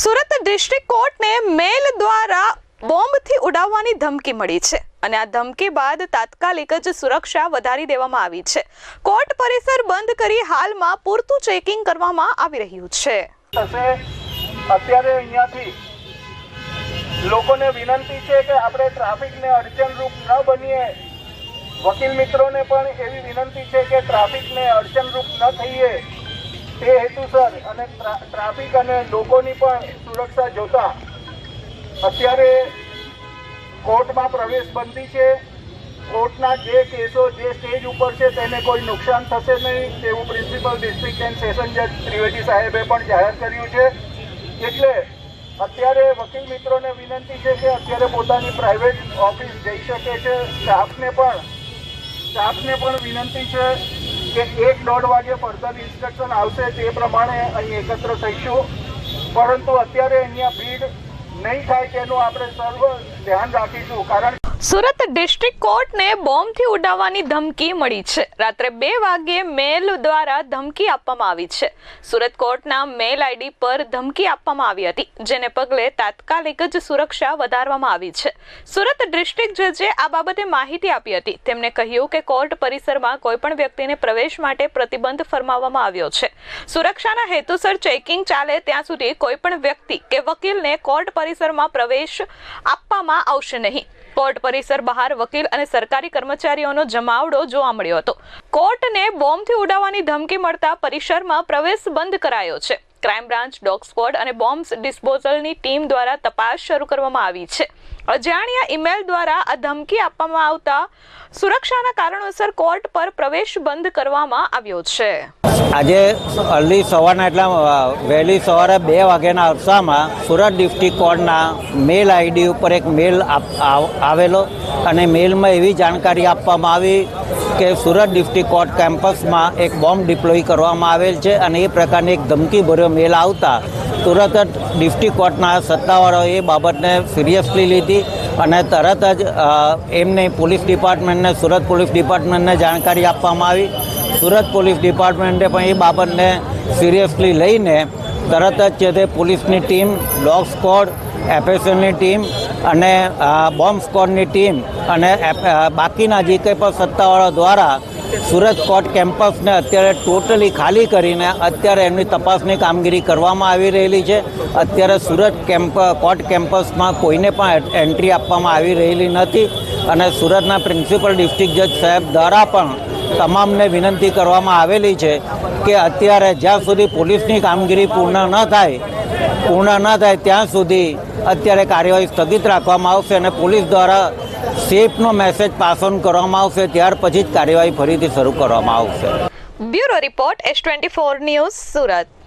Surat district કોર્ટને મેલ દ્વારા બોમ્બથી ઉડાવવાની ધમકી મળી છે. અને આ ધમકી બાદ તાત્કાલિક જ સુરક્ષા વધારી દેવામાં આવી છે. કોર્ટ પરિસર બંધ કરી હાલમાં પૂરતું ચેકિંગ કરવામાં આવી રહ્યું છે. અત્યારે અહીંયાથી લોકોને વિનંતી છે કે આપણે ટ્રાફિકને અડચણરૂપ ન બનીએ. વકીલ મિત્રોને પણ એવી વિનંતી છે કે ટ્રાફિકને અડચણરૂપ ન થઈએ. તે હેતુસર અને ટ્રાફિક અને લોકોની પણ સુરક્ષા જોતા અત્યારે કોર્ટમાં પ્રવેશ બંધી છે. કોર્ટના જે કેસો જે સ્ટેજ ઉપર છે તેને કોઈ નુકસાન થશે નહીં તેવું પ્રિન્સિપલ ડિસ્ટ્રિક્ટ એન્ડ સેશન જજ ત્રિવેદી સાહેબે પણ જાહેર કર્યું છે. એટલે અત્યારે વકીલ મિત્રોને વિનંતી છે કે અત્યારે પોતાની પ્રાઇવેટ ઓફિસ જઈ શકે છે. સ્ટાફને પણ સ્ટાફને પણ વિનંતી છે. કે એક દોઢ વાગે ફર્ધર ઇન્સ્ટ્રક્શન આવશે તે પ્રમાણે અહીં એકત્ર થઈશું. પરંતુ અત્યારે અહીંયા ભીડ નહીં થાય તેનું આપણે સર્વ ધ્યાન રાખીશું. કારણ સુરત ડિસ્ટ્રિક્ટ કોર્ટને બોમ્બથી ઉડાવવાની ધમકી મળી છે. રાત્રે બે વાગ્યે મેલ દ્વારા ધમકી આપવામાં આવી છે. સુરત કોર્ટના મેલ આઈડી પર ધમકી આપવામાં આવી હતી, જેને પગલે તાત્કાલિક જ સુરક્ષા વધારવામાં આવી છે. સુરત ડિસ્ટ્રિક્ટ જજે આ બાબતે માહિતી આપી હતી. તેમણે કહ્યું કે કોર્ટ પરિસરમાં કોઈપણ વ્યક્તિને પ્રવેશ માટે પ્રતિબંધ ફરમાવવામાં આવ્યો છે. સુરક્ષાના હેતુસર ચેકિંગ ચાલે ત્યાં સુધી કોઈપણ વ્યક્તિ કે વકીલને કોર્ટ પરિસરમાં પ્રવેશ આપવામાં આવશે નહીં. કોર્ટ પરિસર બહાર વકીલ અને સરકારી કર્મચારીઓનો જમાવડો જોવા મળ્યો હતો. કોર્ટને બોમ્બથી ઉડાવવાની ધમકી મળતા પરિસરમાં પ્રવેશ બંધ કરાયો છે. ક્રાઇમ બ્રાન્ચ, ડોગ સ્ક્વોડ અને બોમ્બ્સ ડિસ્પોઝલની ટીમ દ્વારા તપાસ શરૂ કરવામાં આવી છે. અજાણ્યા ઈમેલ દ્વારા આ ધમકી આપવામાં આવતા સુરક્ષાના કારણોસર કોર્ટ પર પ્રવેશ બંધ કરવામાં આવ્યો છે. આજે અર્લી સવારના એટલા વહેલી સવારે બે વાગ્યાના અરસામાં સુરત ડિસ્ટ્રિક્ટ કોર્ટના મેલ આઈડી ઉપર એક મેલ આવેલો અને મેલમાં એવી જાણકારી આપવામાં આવી કે સુરત ડિસ્ટ્રિક્ટ કોર્ટ કેમ્પસમાં એક બોમ્બ ડિપ્લોય કરવામાં આવેલ છે અને એ પ્રકારની એક ધમકીભર્યો મેલ આવતા તુરત જ ડિસ્ટ્રિક્ટ કોર્ટના સત્તાવાળાઓએ એ બાબતને સિરિયસલી લીધી અને તરત જ એમને પોલીસ ડિપાર્ટમેન્ટને, સુરત પોલીસ ડિપાર્ટમેન્ટને જાણકારી આપવામાં આવી સુરત પોલીસ ડિપાર્ટમેન્ટે પણ એ બાબતને સિરિયસલી લઈને તરત જ છે તે પોલીસની ટીમ ડોગ સ્કોડ, એફએસએલની ટીમ અને બોમ્બ સ્કોડની ટીમ અને બાકીના જે કંઈ પણ સત્તાવાળા દ્વારા સુરત કોર્ટ કેમ્પસને અત્યારે ટોટલી ખાલી કરીને અત્યારે એમની તપાસની કામગીરી કરવામાં આવી રહેલી છે. અત્યારે સુરત કેમ્પ, કોર્ટ કેમ્પસમાં કોઈને પણ એન્ટ્રી આપવામાં આવી રહેલી નથી અને સુરતના પ્રિન્સિપલ ડિસ્ટ્રિક્ટ જજ સાહેબ દ્વારા પણ તમામને વિનંતી કરવામાં આવેલી છે કે અત્યારે જ્યાં સુધી પોલીસની કામગીરી પૂર્ણ ન થાય, પૂર્ણ ન થાય, ત્યાં સુધી અત્યારે કાર્યવાહી સ્થગિત રાખવામાં આવશે અને પોલીસ દ્વારા સેફનો મેસેજ પાસ કરવામાં આવશે, ત્યાર પછી જ કાર્યવાહી ફરીથી શરૂ કરવામાં આવશે. Bureau report S twenty four news Surat.